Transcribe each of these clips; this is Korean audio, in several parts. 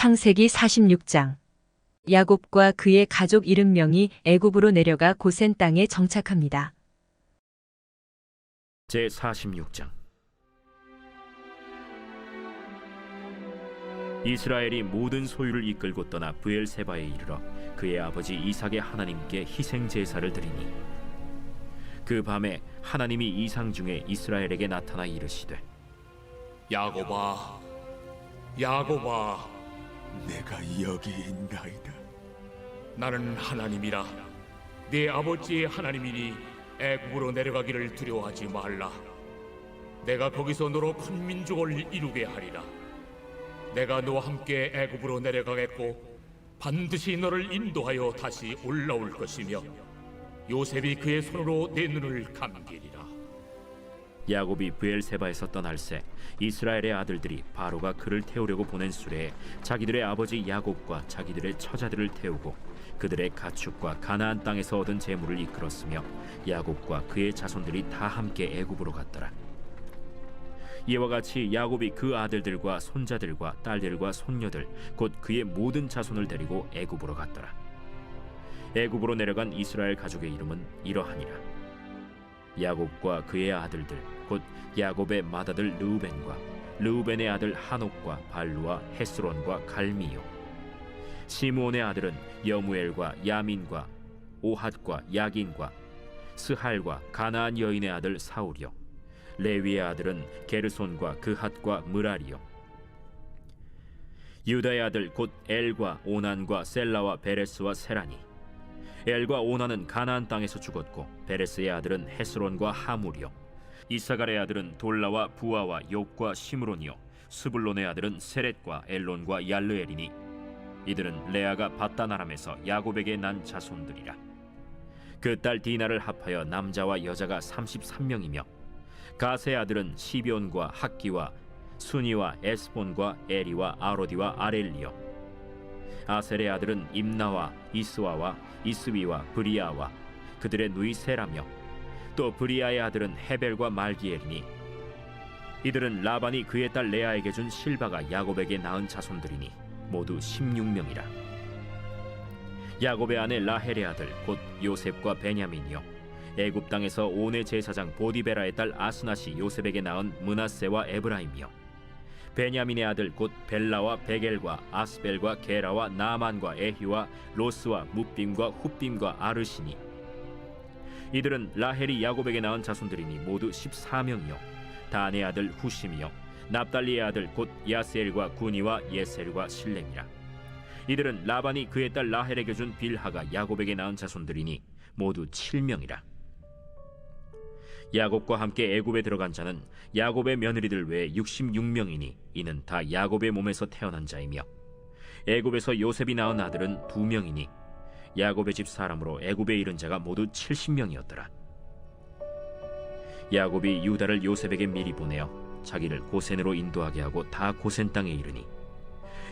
창세기 46장 야곱과 그의 가족 70명이 애굽으로 내려가 고센 땅에 정착합니다. 제 46장 이스라엘이 모든 소유를 이끌고 떠나 브엘세바에 이르러 그의 아버지 이삭의 하나님께 희생 제사를 드리니 그 밤에 하나님이 이상 중에 이스라엘에게 나타나 이르시되 야곱아, 야곱아, 내가 여기 있나이다. 나는 하나님이라. 네 아버지의 하나님이니 애굽으로 내려가기를 두려워하지 말라. 내가 거기서 너로 큰 민족을 이루게 하리라. 내가 너와 함께 애굽으로 내려가겠고 반드시 너를 인도하여 다시 올라올 것이며 요셉이 그의 손으로 내 눈을 감기리라. 야곱이 브엘세바에서 떠날 새 이스라엘의 아들들이 바로가 그를 태우려고 보낸 수레에 자기들의 아버지 야곱과 자기들의 처자들을 태우고 그들의 가축과 가나안 땅에서 얻은 재물을 이끌었으며 야곱과 그의 자손들이 다 함께 애굽으로 갔더라. 이와 같이 야곱이 그 아들들과 손자들과 딸들과 손녀들 곧 그의 모든 자손을 데리고 애굽으로 갔더라. 애굽으로 내려간 이스라엘 가족의 이름은 이러하니라. 야곱과 그의 아들들 곧 야곱의 맏아들 르우벤과 르우벤의 아들 한옥과 발루와 헤스론과 갈미요 시므온의 아들은 여무엘과 야민과 오핫과 야긴과 스할과 가나안 여인의 아들 사울이요 레위의 아들은 게르손과 그핫과 무라리요. 유다의 아들 곧 엘과 오난과 셀라와 베레스와 세라니 엘과 오나는 가나안 땅에서 죽었고 베레스의 아들은 헤스론과 하물이요. 이사갈의 아들은 돌라와 부아와 욥과 시므론이요. 스불론의 아들은 세렛과 엘론과 얄르엘이니 이들은 레아가 바다나람에서 야곱에게 난 자손들이라. 그 딸 디나를 합하여 남자와 여자가 33명이며 가세의 아들은 시비온과 학기와 순이와 에스본과 에리와 아로디와 아렐리요. 아셀의 아들은 임나와 이스와와 이스위와 브리아와 그들의 누이 세라며 또 브리아의 아들은 헤벨과 말기엘이니 이들은 라반이 그의 딸 레아에게 준 실바가 야곱에게 낳은 자손들이니 모두 16명이라. 야곱의 아내 라헬의 아들 곧 요셉과 베냐민이요 애굽 땅에서 온의 제사장 보디베라의 딸 아스낫이 요셉에게 낳은 문하세와 에브라임이요. 베냐민의 아들 곧 벨라와 베겔과 아스벨과 게라와 나만과 에히와 로스와 무빔과 훗빔과 아르시니. 이들은 라헬이 야곱에게 낳은 자손들이니 모두 14명이요. 단의 아들 후심이요. 납달리의 아들 곧 야스엘과 구니와 예셀과 실렘이라. 이들은 라반이 그의 딸 라헬에게 준 빌하가 야곱에게 낳은 자손들이니 모두 7명이라 야곱과 함께 애굽에 들어간 자는 야곱의 며느리들 외에 66명이니 이는 다 야곱의 몸에서 태어난 자이며 애굽에서 요셉이 낳은 아들은 두 명이니 야곱의 집 사람으로 애굽에 이른 자가 모두 70명이었더라. 야곱이 유다를 요셉에게 미리 보내어 자기를 고센으로 인도하게 하고 다 고센 땅에 이르니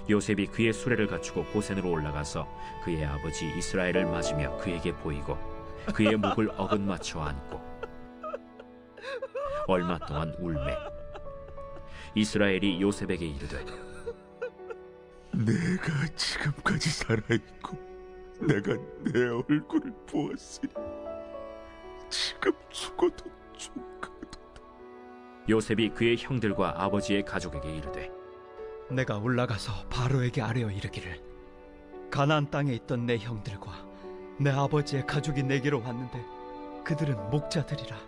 요셉이 그의 수레를 갖추고 고센으로 올라가서 그의 아버지 이스라엘을 맞으며 그에게 보이고 그의 목을 어긋맞춰 안고 얼마 동안 울매 이스라엘이 요셉에게 이르되 내가 지금까지 살아있고 내가 내 얼굴을 보았으니 지금 죽어도 좋거든. 요셉이 그의 형들과 아버지의 가족에게 이르되 내가 올라가서 바로에게 아뢰어 이르기를 가나안 땅에 있던 내 형들과 내 아버지의 가족이 내게로 왔는데 그들은 목자들이라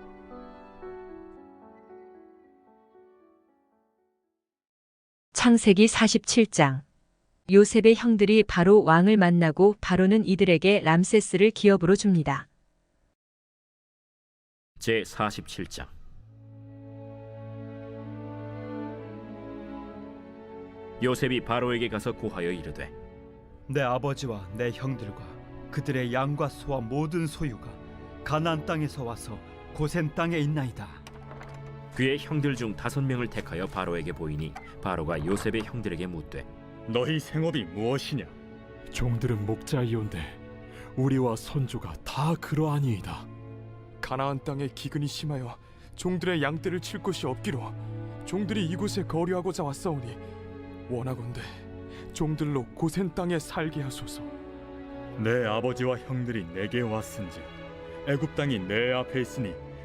창세기 47장 요셉의 형들이 바로 왕을 만나고 바로는 이들에게 람세스를 기업으로 줍니다. 제 47장 요셉이 바로에게 가서 고하여 이르되 내 아버지와 내 형들과 그들의 양과 소와 모든 소유가 가나안 땅에서 와서 고센 땅에 있나이다. 그의 형들 중 다섯 명을 택하여 바로에게 보이니 바로가 요셉의 형들에게 묻되 너희 생업이 무엇이냐? 종들은 목자이온데 우리와 선조가 다 그러하니이다. 가나안 땅에 기근이 심하여 종들의 양떼를 칠 곳이 없기로 종들이 이곳에 거류하고자 왔사오니 원하건대 종들로 고센 땅에 살게 하소서. 내 아버지와 형들이 내게 왔은즉 애굽 땅이 내 앞에 있으니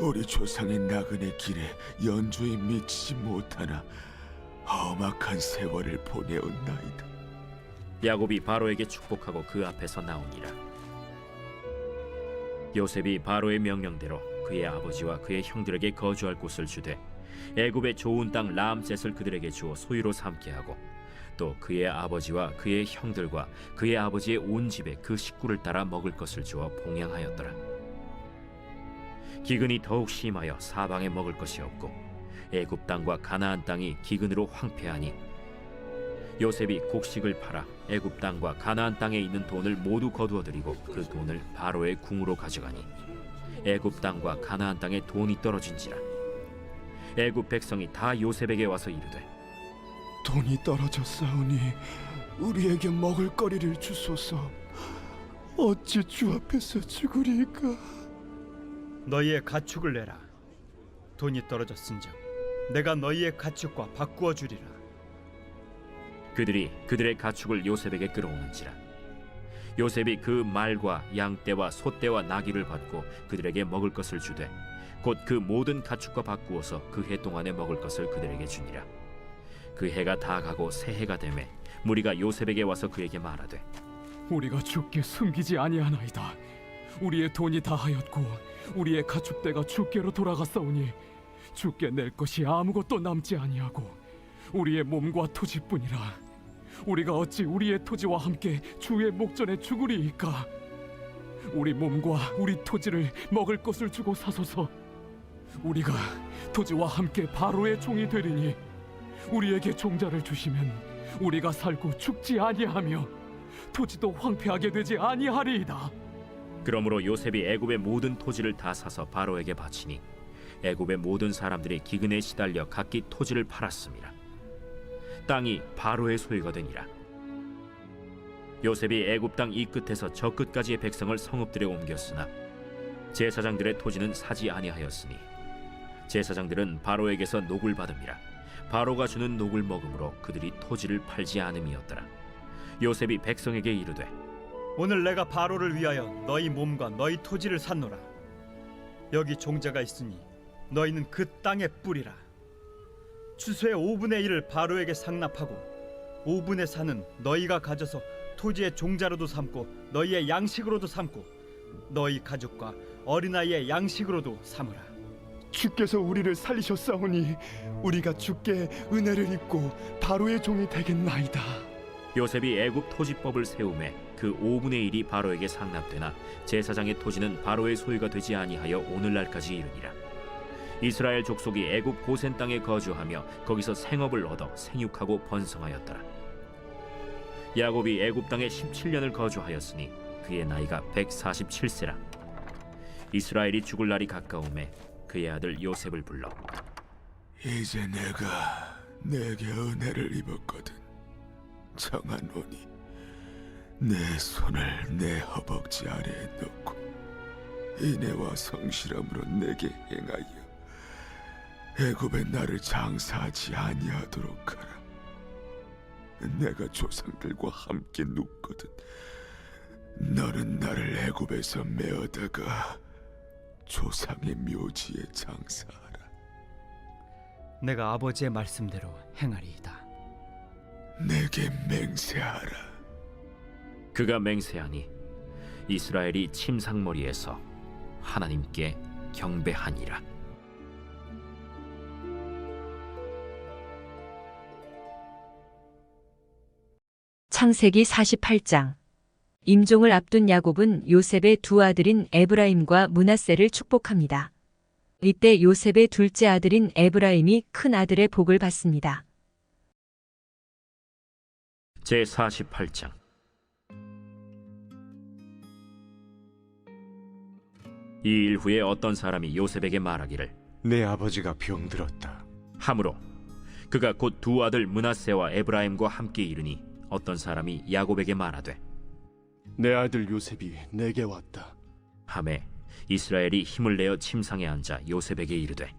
우리 조상의 나그네 길에 연주에 미치지 못하나 험악한 세월을 보내었나이다. 야곱이 바로에게 축복하고 그 앞에서 나오니라 요셉이 바로의 명령대로 그의 아버지와 그의 형들에게 거주할 곳을 주되 애굽의 좋은 땅 라암셋을 그들에게 주어 소유로 삼게 하고 또 그의 아버지와 그의 형들과 그의 아버지의 온 집에 그 식구를 따라 먹을 것을 주어 봉양하였더라 기근이 더욱 심하여 사방에 먹을 것이 없고 애굽 땅과 가나안 땅이 기근으로 황폐하니 요셉이 곡식을 팔아 애굽 땅과 가나안 땅에 있는 돈을 모두 거두어 들이고 그 돈을 바로의 궁으로 가져가니 애굽 땅과 가나안 땅에 돈이 떨어진지라 애굽 백성이 다 요셉에게 와서 이르되 돈이 떨어졌사오니 우리에게 먹을 거리를 주소서. 어찌 주 앞에서 죽으리까? 너희의 가축을 내라. 돈이 떨어졌은즉 내가 너희의 가축과 바꾸어 주리라. 그들이 그들의 가축을 요셉에게 끌어오는지라 요셉이 그 말과 양떼와 소떼와 나귀를 받고 그들에게 먹을 것을 주되 곧 그 모든 가축과 바꾸어서 그 해 동안에 먹을 것을 그들에게 주니라 그 해가 다 가고 새 해가 되매 무리가 요셉에게 와서 그에게 말하되 우리가 주께 숨기지 아니하나이다. 우리의 돈이 다하였고 우리의 가축대가 주께로 돌아갔사오니 주께 낼 것이 아무것도 남지 아니하고 우리의 몸과 토지뿐이라. 우리가 어찌 우리의 토지와 함께 주의 목전에 죽으리이까? 우리 몸과 우리 토지를 먹을 것을 주고 사소서. 우리가 토지와 함께 바로의 종이 되리니 우리에게 종자를 주시면 우리가 살고 죽지 아니하며 토지도 황폐하게 되지 아니하리이다. 그러므로 요셉이 애굽의 모든 토지를 다 사서 바로에게 바치니 애굽의 모든 사람들이 기근에 시달려 각기 토지를 팔았습니다. 땅이 바로의 소유가 되니라. 요셉이 애굽 땅 이 끝에서 저 끝까지의 백성을 성읍들에 옮겼으나 제사장들의 토지는 사지 아니하였으니 제사장들은 바로에게서 녹을 받음이라. 바로가 주는 녹을 먹음으로 그들이 토지를 팔지 않음이었더라. 요셉이 백성에게 이르되 오늘 내가 바로를 위하여 너희 몸과 너희 토지를 샀노라. 여기 종자가 있으니 너희는 그 땅에 뿌리라. 추수의 5분의 1을 바로에게 상납하고 5분의 4는 너희가 가져서 토지의 종자로도 삼고 너희의 양식으로도 삼고 너희 가족과 어린아이의 양식으로도 삼으라. 주께서 우리를 살리셨사오니 우리가 주께 은혜를 입고 바로의 종이 되겠나이다. 요셉이 애굽 토지법을 세우매 그 5분의 1이 바로에게 상납되나 제사장의 토지는 바로의 소유가 되지 아니하여 오늘날까지 이르니라. 이스라엘 족속이 애굽 고센 땅에 거주하며 거기서 생업을 얻어 생육하고 번성하였더라. 야곱이 애굽 땅에 17년을 거주하였으니 그의 나이가 147세라. 이스라엘이 죽을 날이 가까움에 그의 아들 요셉을 불러 이제 내가 내게 은혜를 입었거든. 청하노니 내 손을 내 허벅지 아래에 넣고 인애와 성실함으로 내게 행하여 애굽의 나를 장사하지 아니하도록 하라. 내가 조상들과 함께 눕거든. 너는 나를 애굽에서 메어다가 조상의 묘지에 장사하라. 내가 아버지의 말씀대로 행하리이다. 내게 맹세하라. 그가 맹세하니 이스라엘이 침상머리에서 하나님께 경배하니라. 창세기 48장 임종을 앞둔 야곱은 요셉의 두 아들인 에브라임과 문하세를 축복합니다. 이때 요셉의 둘째 아들인 에브라임이 큰 아들의 복을 받습니다. 제 48장 이 일 후에 어떤 사람이 요셉에게 말하기를 내 아버지가 병들었다. 함으로 그가 곧 두 아들 문하세와 에브라임과 함께 이르니 어떤 사람이 야곱에게 말하되 내 아들 요셉이 내게 왔다. 함에 이스라엘이 힘을 내어 침상에 앉아 요셉에게 이르되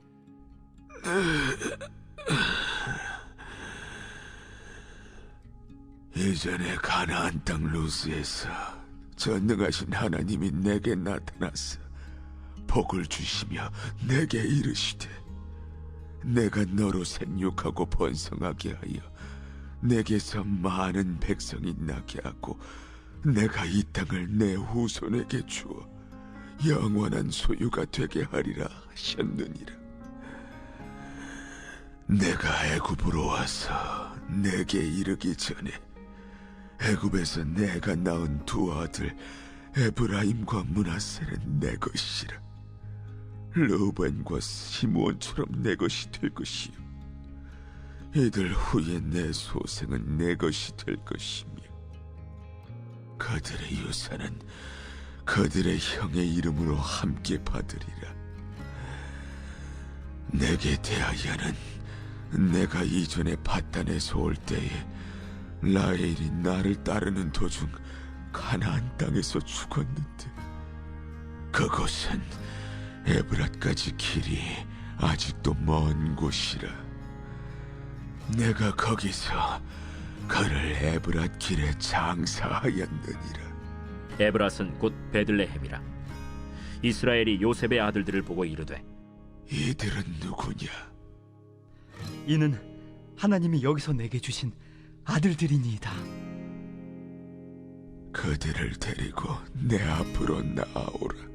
예전에 가나안 땅 루스에서 전능하신 하나님이 내게 나타나서 복을 주시며 내게 이르시되 내가 너로 생육하고 번성하게 하여 내게서 많은 백성이 나게 하고 내가 이 땅을 내 후손에게 주어 영원한 소유가 되게 하리라 하셨느니라. 내가 애굽으로 와서 내게 이르기 전에 애굽에서 내가 낳은 두 아들 에브라임과 문하세는 내 것이라 르벤과 시므온처럼 내 것이 될 것이요 이들 후에 내 소생은 내 것이 될 것이며 그들의 유산은 그들의 형의 이름으로 함께 받으리라. 내게 대하여는 내가 이전에 바단에서 올 때에 라헬이 나를 따르는 도중 가나안 땅에서 죽었는데 그곳은 에브랏까지 길이 아직도 먼 곳이라. 내가 거기서 그를 에브랏 길에 장사하였느니라. 에브랏은 곧 베들레헴이라. 이스라엘이 요셉의 아들들을 보고 이르되 이들은 누구냐? 이는 하나님이 여기서 내게 주신 아들들이니이다. 그들을 데리고 내 앞으로 나아오라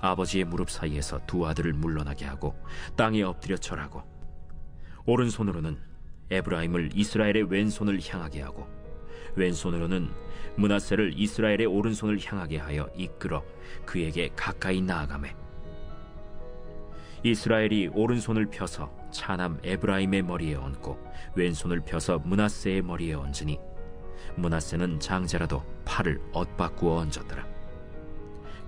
아버지의 무릎 사이에서 두 아들을 물러나게 하고 땅에 엎드려 절하고 오른손으로는 에브라임을 이스라엘의 왼손을 향하게 하고 왼손으로는 문하세를 이스라엘의 오른손을 향하게 하여 이끌어 그에게 가까이 나아가매 이스라엘이 오른손을 펴서 차남 에브라임의 머리에 얹고 왼손을 펴서 문하세의 머리에 얹으니 문하세는 장자라도 팔을 엇바꾸어 얹었더라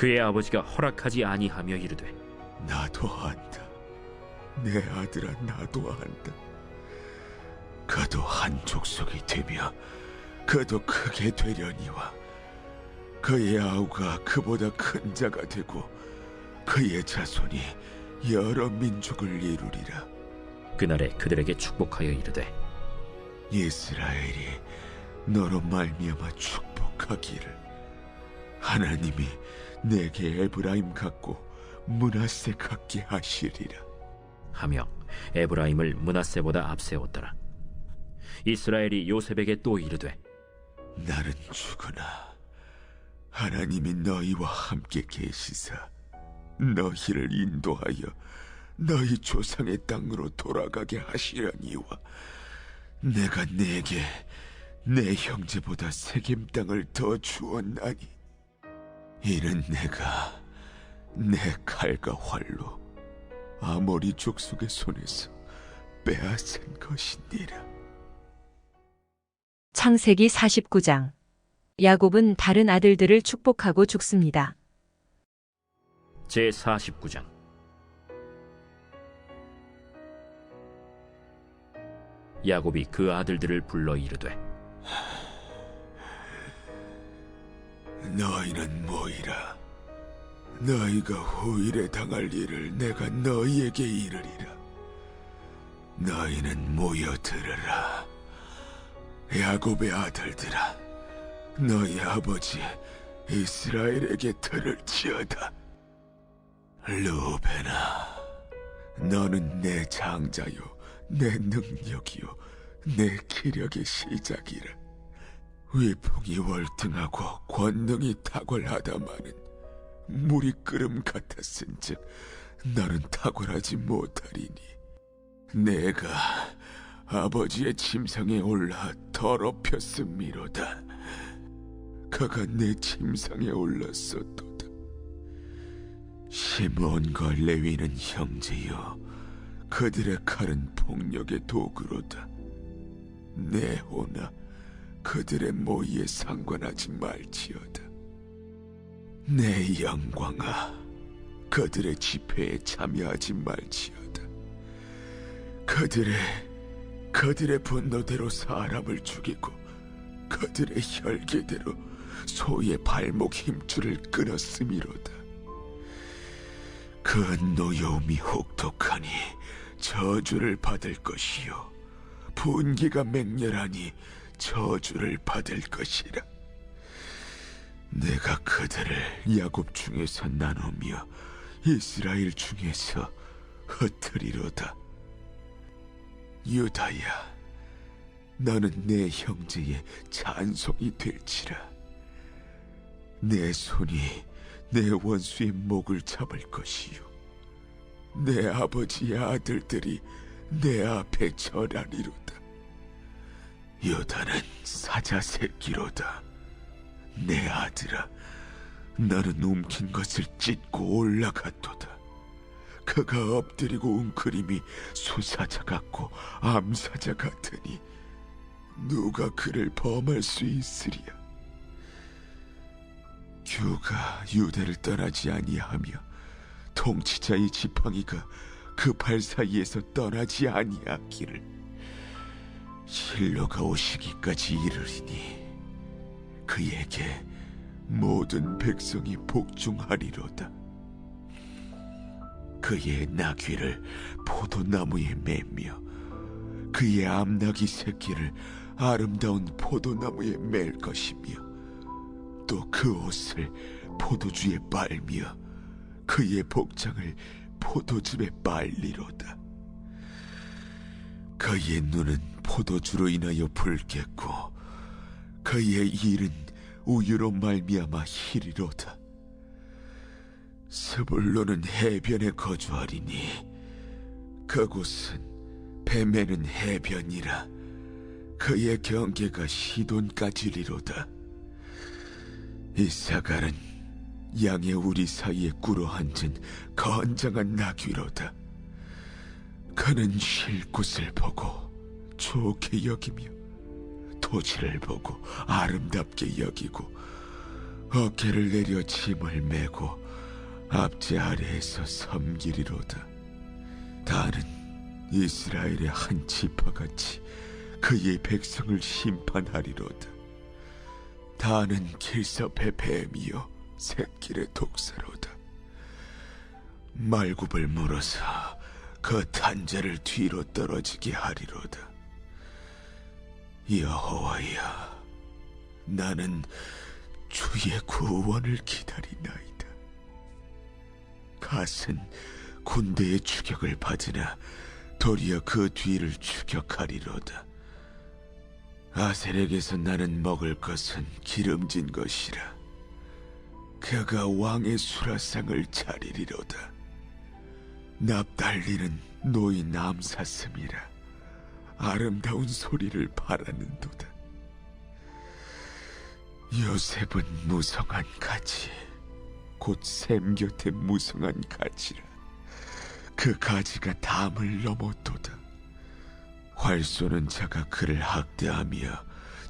그의 아버지가 허락하지 아니하며 이르되 나도 한다. 내 아들아 나도 한다. 그도 한 족속이 되며 그도 크게 되려니와 그의 아우가 그보다 큰 자가 되고 그의 자손이 여러 민족을 이루리라. 그날에 그들에게 축복하여 이르되 이스라엘이 너로 말미암아 축복하기를 하나님이 내게 에브라임 같고 문하세 같게 하시리라. 하며 에브라임을 문하세보다 앞세웠더라. 이스라엘이 요셉에게 또 이르되 나는 죽으나 하나님이 너희와 함께 계시사 너희를 인도하여 너희 조상의 땅으로 돌아가게 하시려니와 내가 네게 내 형제보다 세겜 땅을 더 주었나니 이는 내가 내 칼과 활로 아모리 족속의 손에서 빼앗은 것이니라. 창세기 49장. 야곱은 다른 아들들을 축복하고 죽습니다. 제 49장 야곱이 그 아들들을 불러 이르되 너희는 모이라. 너희가 후일에 당할 일을 내가 너희에게 이르리라. 너희는 모여 들으라. 야곱의 아들들아, 너희 아버지 이스라엘에게 들을 지어다. 루벤아, 너는 내 장자요, 내 능력이요, 내 기력의 시작이라. 위풍이 월등하고 권능이 탁월하다마는 물이 끓음 같았은즉 너는 탁월하지 못하리니 내가 아버지의 침상에 올라 더럽혔음이로다. 그가 내 침상에 올랐었도다. 시므온과 레위는 형제여 그들의 칼은 폭력의 도구로다. 내호나 그들의 모의에 상관하지 말지어다. 내 영광아, 그들의 집회에 참여하지 말지어다. 그들의 그들의 분노대로 사람을 죽이고 그들의 혈기대로 소의 발목 힘줄을 끊었음이로다. 그 노여움이 혹독하니 저주를 받을 것이요 분기가 맹렬하니 저주를 받을 것이라. 내가 그들을 야곱 중에서 나누며 이스라엘 중에서 흩으리로다. 유다야, 너는 내 형제의 찬송이 될지라. 내 손이 내 원수의 목을 잡을 것이요. 내 아버지의 아들들이 내 앞에 절하리로다. 유다는 사자 새끼로다. 내 아들아, 너는 움킨 것을 찢고 올라갔도다. 그가 엎드리고 웅크림이 수사자 같고 암사자 같으니 누가 그를 범할 수 있으리야. 규가 유대를 떠나지 아니하며 통치자의 지팡이가 그 발 사이에서 떠나지 아니하기를 실로가 오시기까지 이르리니 그에게 모든 백성이 복종하리로다. 그의 나귀를 포도나무에 매며 그의 암나귀 새끼를 아름다운 포도나무에 맬 것이며 또 그 옷을 포도주에 빨며 그의 복장을 포도즙에 빨리로다. 그의 눈은 포도주로 인하여 붉겠고 그의 일은 우유로 말미암아 희리로다. 스불로는 해변에 거주하리니 그곳은 뱀에는 해변이라 그의 경계가 시돈까지리로다. 이사갈은 양의 우리 사이에 꿇어 앉은 건장한 나귀로다. 그는 쉴 곳을 보고 좋게 여기며 토지를 보고 아름답게 여기고 어깨를 내려 짐을 메고 앞제 아래에서 섬기리로다. 다는 이스라엘의 한 지파같이 그의 백성을 심판하리로다. 다는 길섭의 뱀이요 새길의 독사로다 말굽을 물어서 그 탄자를 뒤로 떨어지게 하리로다. 여호와여 나는 주의 구원을 기다리나이다. 갓은 군대의 추격을 받으나 도리어 그 뒤를 추격하리로다. 아셀에게서 나는 먹을 것은 기름진 것이라. 그가 왕의 수라상을 차리리로다 납달리는 노인 암사슴이라. 아름다운 소리를 바라는도다. 요셉은 무성한 가지 곧 샘 곁에 무성한 가지라. 그 가지가 담을 넘었도다. 활 쏘는 자가 그를 학대하며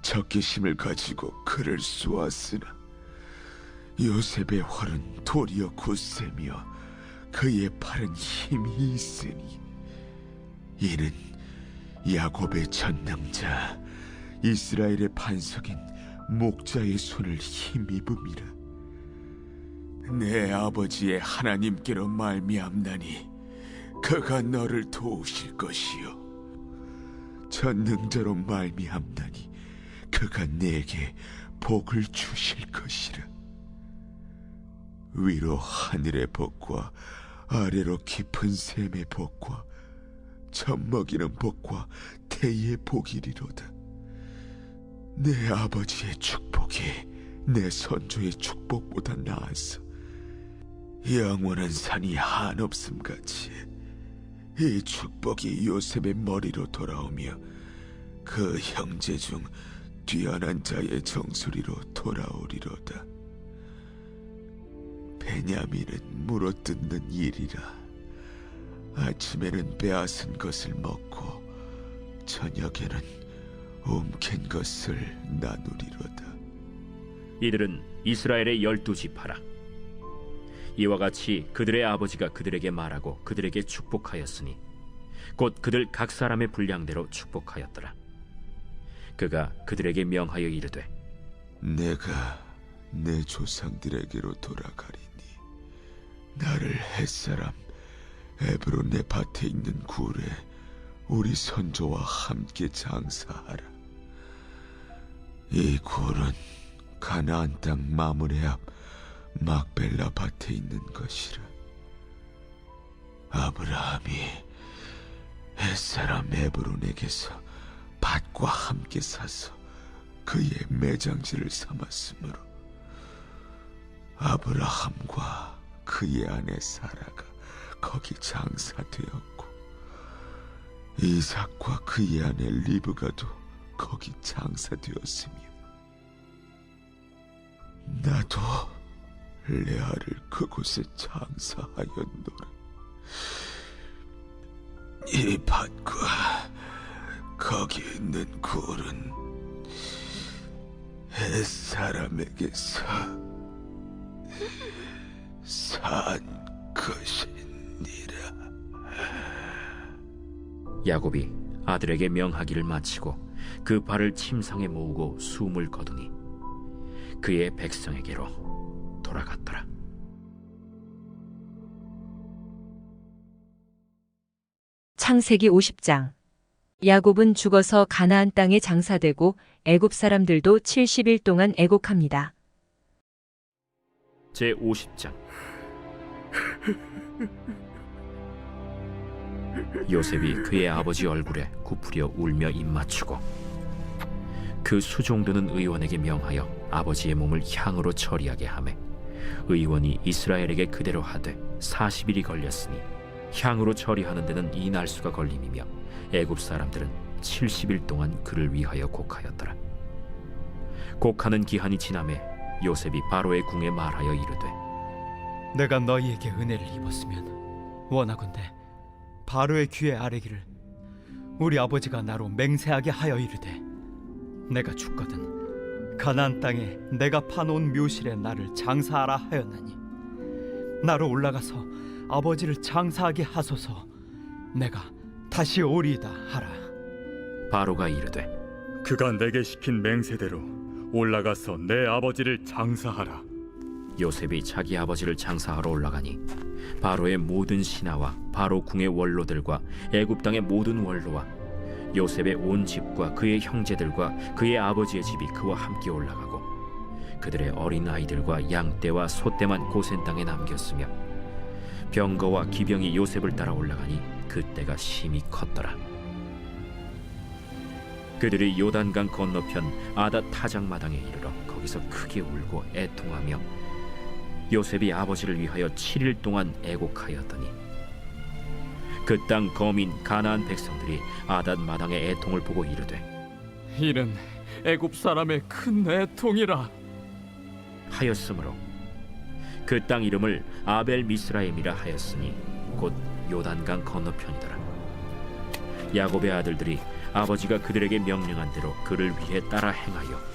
적개심을 가지고 그를 쏘았으나 요셉의 활은 도리어 굳세며 그의 팔은 힘이 있으니 이는 야곱의 전능자 이스라엘의 반석인 목자의 손을 힘입음이라 내 아버지의 하나님께로 말미암나니 그가 너를 도우실 것이요. 전능자로 말미암나니 그가 내게 복을 주실 것이라. 위로 하늘의 복과 아래로 깊은 샘의 복과 젖먹이는 복과 태의 복이리로다 내 아버지의 축복이 내 선조의 축복보다 나았어 영원한 산이 한없음 같이 이 축복이 요셉의 머리로 돌아오며 그 형제 중 뛰어난 자의 정수리로 돌아오리로다. 베냐민은 물어뜯는 일이라 아침에는 빼앗은 것을 먹고 저녁에는 움킨 것을 나누리로다. 이들은 이스라엘의 열두 지파라. 이와 같이 그들의 아버지가 그들에게 말하고 그들에게 축복하였으니 곧 그들 각 사람의 분량대로 축복하였더라. 그가 그들에게 명하여 이르되 내가 내 조상들에게로 돌아가리니 나를 햇사람 에브론의 밭에 있는 굴에 우리 선조와 함께 장사하라. 이 굴은 가나안 땅 마므레 앞 막벨라 밭에 있는 것이라. 아브라함이 햇사람 에브론에게서 밭과 함께 사서 그의 매장지를 삼았으므로 아브라함과 그의 아내 사라가 거기 장사되었고 이삭과 그의 아내 리브가도 거기 장사되었으며 나도 레아를 그곳에 장사하였노라. 이 밭과 거기 있는 굴은 햇 사람에게서 산 것이니라 야곱이 아들에게 명하기를 마치고 그 발을 침상에 모으고 숨을 거두니 그의 백성에게로 돌아갔더라. 창세기 50장 야곱은 죽어서 가나안 땅에 장사되고 애굽 사람들도 70일 동안 애곡합니다. 제 50장 요셉이 그의 아버지 얼굴에 굽으려 울며 입맞추고 그 수종드는 의원에게 명하여 아버지의 몸을 향으로 처리하게 하매 의원이 이스라엘에게 그대로 하되 40일이 걸렸으니 향으로 처리하는 데는 이 날수가 걸림이며 애굽 사람들은 70일 동안 그를 위하여 곡하였더라. 곡하는 기한이 지남에 요셉이 바로의 궁에 말하여 이르되 내가 너희에게 은혜를 입었으면 원하건대 바로의 귀에 아뢰기를 우리 아버지가 나로 맹세하게 하여 이르되 내가 죽거든 가나안 땅에 내가 파놓은 묘실에 나를 장사하라 하였나니 나로 올라가서 아버지를 장사하게 하소서 내가 다시 오리이다 하라 바로가 이르되 그가 내게 시킨 맹세대로 올라가서 내 아버지를 장사하라. 요셉이 자기 아버지를 장사하러 올라가니 바로의 모든 신하와 바로 궁의 원로들과 애굽 땅의 모든 원로와 요셉의 온 집과 그의 형제들과 그의 아버지의 집이 그와 함께 올라가고 그들의 어린 아이들과 양떼와 소떼만 고센 땅에 남겼으며 병거와 기병이 요셉을 따라 올라가니 그때가 심히 컸더라. 그들이 요단강 건너편 아다 타작마당에 이르러 거기서 크게 울고 애통하며 요셉이 아버지를 위하여 7일 동안 애곡하였더니 그 땅 거민 가나안 백성들이 아닷 마당의 애통을 보고 이르되 이는 애굽 사람의 큰 애통이라. 하였으므로 그 땅 이름을 아벨 미스라임이라 하였으니 곧 요단강 건너편이더라 야곱의 아들들이 아버지가 그들에게 명령한 대로 그를 위해 따라 행하여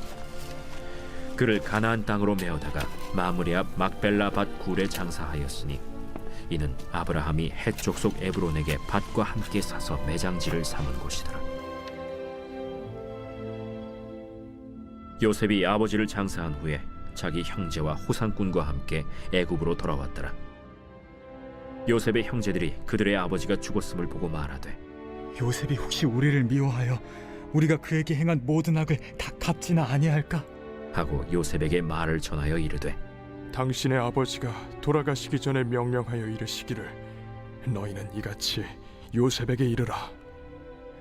그를 가나안 땅으로 메어다가 마므리 앞 막벨라 밭 굴에 장사하였으니 이는 아브라함이 해쪽 속 에브론에게 밭과 함께 사서 매장지를 삼은 곳이더라 요셉이 아버지를 장사한 후에 자기 형제와 호상꾼과 함께 애굽으로 돌아왔더라. 요셉의 형제들이 그들의 아버지가 죽었음을 보고 말하되 요셉이 혹시 우리를 미워하여 우리가 그에게 행한 모든 악을 다 갚지나 아니할까? 하고 요셉에게 말을 전하여 이르되 당신의 아버지가 돌아가시기 전에 명령하여 이르시기를 너희는 이같이 요셉에게 이르라.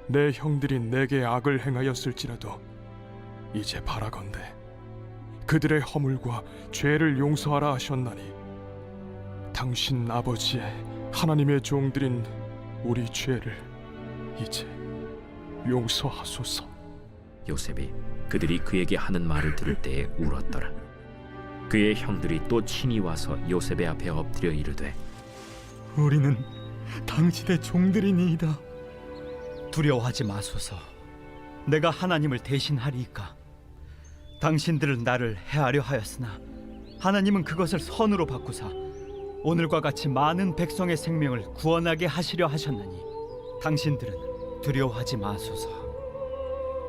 내 형들이 내게 악을 행하였을지라도 이제 바라건대 그들의 허물과 죄를 용서하라 하셨나니 당신 아버지의 하나님의 종들인 우리 죄를 이제 용서하소서. 요셉이 그들이 그에게 하는 말을 들을 때에 울었더라. 그의 형들이 또 친히 와서 요셉의 앞에 엎드려 이르되 우리는 당신의 종들이니이다. 두려워하지 마소서. 내가 하나님을 대신하리이까. 당신들은 나를 해하려 하였으나 하나님은 그것을 선으로 바꾸사 오늘과 같이 많은 백성의 생명을 구원하게 하시려 하셨나니 당신들은 두려워하지 마소서.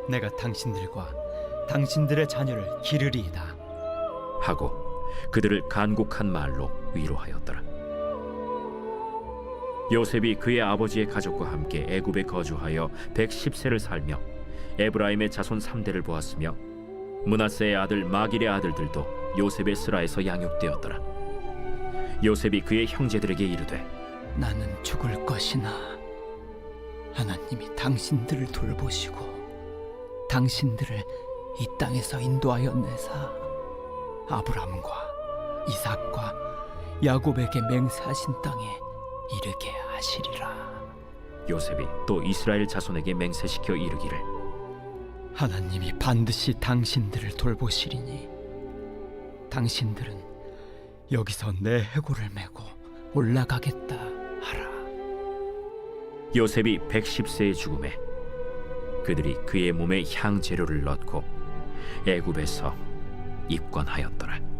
내가 당신들과 당신들의 자녀를 기르리이다. 하고 그들을 간곡한 말로 위로하였더라. 요셉이 그의 아버지의 가족과 함께 애굽에 거주하여 110세를 살며 에브라임의 자손 3대를 보았으며 문하세의 아들 마길의 아들들도 요셉의 스라에서 양육되었더라. 요셉이 그의 형제들에게 이르되 나는 죽을 것이나 하나님이 당신들을 돌보시고 당신들을 이 땅에서 인도하여 내사 아브람과 이삭과 야곱에게 맹세하신 땅에 이르게 하시리라. 요셉이 또 이스라엘 자손에게 맹세시켜 이르기를 하나님이 반드시 당신들을 돌보시리니 당신들은 여기서 내 해골을 메고 올라가겠다 하라. 요셉이 110세의 죽음에 그들이 그의 몸에 향 재료를 넣고 애굽에서 입건하였더라.